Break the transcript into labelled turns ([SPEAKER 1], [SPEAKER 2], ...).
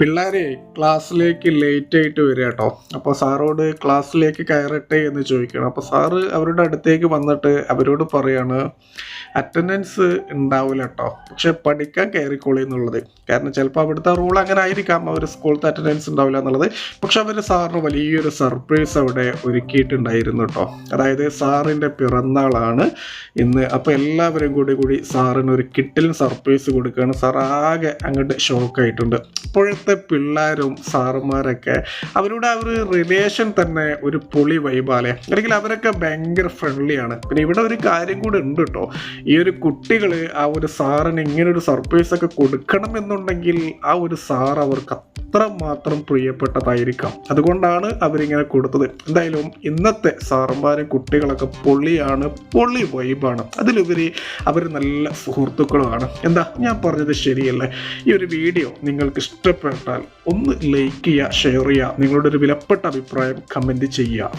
[SPEAKER 1] പിള്ളേരെ ക്ലാസ്സിലേക്ക് ലേറ്റ് ആയിട്ട് വരിക കേട്ടോ അപ്പോൾ സാറോട് ക്ലാസ്സിലേക്ക് കയറട്ടെ എന്ന് ചോദിക്കണം അപ്പോൾ സാറ് അവരുടെ അടുത്തേക്ക് വന്നിട്ട് അവരോട് പറയാണ് അറ്റൻഡൻസ് ഉണ്ടാവില്ല കേട്ടോ പക്ഷെ പഠിക്കാൻ കയറിക്കോളി എന്നുള്ളത്. കാരണം ചിലപ്പോൾ അവിടുത്തെ റൂൾ അങ്ങനെ ആയിരിക്കാം. അവർ സ്കൂളത്തെ അറ്റൻഡൻസ് ഉണ്ടാവില്ല എന്നുള്ളത്. പക്ഷെ അവർ സാറിന് വലിയൊരു സർപ്രൈസ് അവിടെ ഒരുക്കിയിട്ടുണ്ടായിരുന്നു കേട്ടോ അതായത് സാറിന്റെ പിറന്നാളാണ് ഇന്ന്. അപ്പോൾ എല്ലാവരും കൂടി കൂടി സാറിന് ഒരു കിട്ടിലും സർപ്രൈസ് കൊടുക്കുകയാണ്. സാർ ആകെ അങ്ങോട്ട് ഷോക്കായിട്ടുണ്ട് ഇപ്പോഴത്തെ പിള്ളേരും സാറുമാരൊക്കെ അവരുടെ ആ ഒരു റിലേഷൻ തന്നെ ഒരു പൊളി വൈബാലെ അല്ലെങ്കിൽ അവരൊക്കെ ഭയങ്കര ഫ്രണ്ട്ലിയാണ് പിന്നെ ഇവിടെ ഒരു കാര്യം കൂടെ ഉണ്ട് കേട്ടോ ഈ ഒരു കുട്ടികൾ ആ ഒരു സാറിന് ഇങ്ങനെ ഒരു സർപ്രൈസ് ഒക്കെ കൊടുക്കണം എന്നുണ്ടെങ്കിൽ ആ ഒരു സാർ അവർക്ക് അത്ര മാത്രം പ്രിയപ്പെട്ടതായിരിക്കാം. അതുകൊണ്ടാണ് അവരിങ്ങനെ കൊടുത്തത്. എന്തായാലും ഇന്നത്തെ സാറന്മാരും കുട്ടികളൊക്കെ പൊള്ളിയാണ് പൊള്ളി വൈബാണ്. അതിലുപരി അവർ നല്ല സുഹൃത്തുക്കളുമാണ്. എന്താ ഞാൻ പറഞ്ഞത് ശരിയല്ലേ? ഈ ഒരു വീഡിയോ നിങ്ങൾക്ക് ഇഷ്ടപ്പെട്ടാൽ ഒന്ന് ലൈക്ക് ചെയ്യുക ഷെയർ ചെയ്യുക. നിങ്ങളുടെ ഒരു വിലപ്പെട്ട അഭിപ്രായം കമന്റ് ചെയ്യുക.